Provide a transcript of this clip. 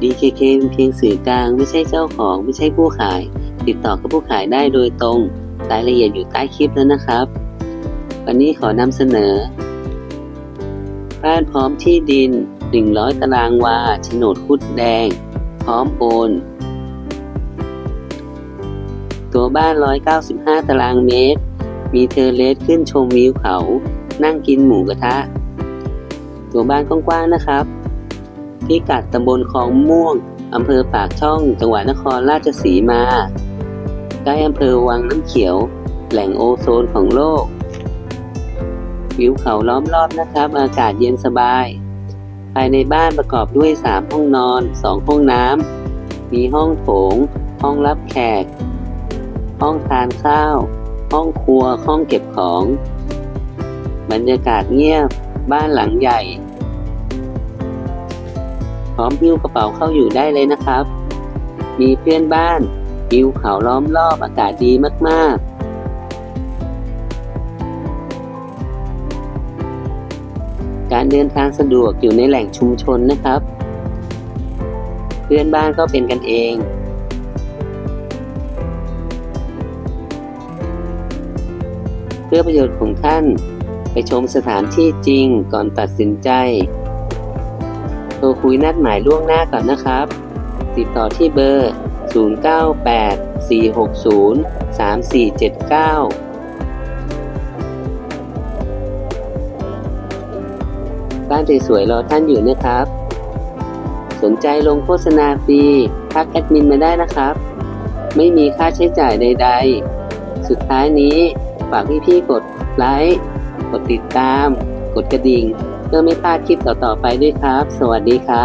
DKK เป็นเพียงสื่อกลาง ไม่ใช่เจ้าของ ไม่ใช่ผู้ขาย ติดต่อกับผู้ขายได้โดยตรง รายละเอียดอยู่ใต้คลิปแล้วนะครับ วันนี้ขอนำเสนอ บ้านพร้อมที่ดิน 100 ตารางวาโฉนดคุดแดง พร้อมโอน ตัวบ้าน 195 ตารางเมตร มีเทอร์เลสขึ้นชมวิวเขา นั่งกินหมูกระทะ ตัวบ้านกว้างๆนะครับ พิกัดตำบลคลองม่วงอำเภอปากช่อง จังหวัดนครราชสีมา ใกล้อำเภอวังน้ำเขียว แหล่งโอโซนของโลก วิวเขาล้อมรอบนะครับ อากาศเย็นสบาย ภายในบ้านประกอบด้วย 3 ห้องนอน 2 ห้องน้ำ มีห้องโถง ห้องรับแขก ห้องทานข้าว ห้องครัว ห้องเก็บของ บรรยากาศเงียบ บ้านหลังใหญ่ พร้อมพิ้วกระเป๋าเข้าอยู่ได้เลยนะครับ มีเพื่อนบ้านวิวเขาล้อมรอบอากาศดีมาก ๆการเดินทางสะดวกอยู่ในแหล่งชุมชนนะครับ เพื่อนบ้านก็เป็นกันเอง เพื่อประโยชน์ของท่าน ไปชมสถานที่จริงก่อนตัดสินใจ โทรคุยนัดหมายล่วงหน้าก่อนนะครับ ติดต่อที่เบอร์ 0984603479บ้านสวยๆรอท่านอยู่นะครับ สนใจลงโฆษณาฟรีทักแอดมินมาได้นะครับ ไม่มีค่าใช้จ่ายใด ๆ สุดท้ายนี้ ฝากพี่ๆกดไลค์ กดติดตาม กดกระดิ่ง เพื่อไม่พลาดคลิปต่อๆไปด้วยครับ สวัสดีครับ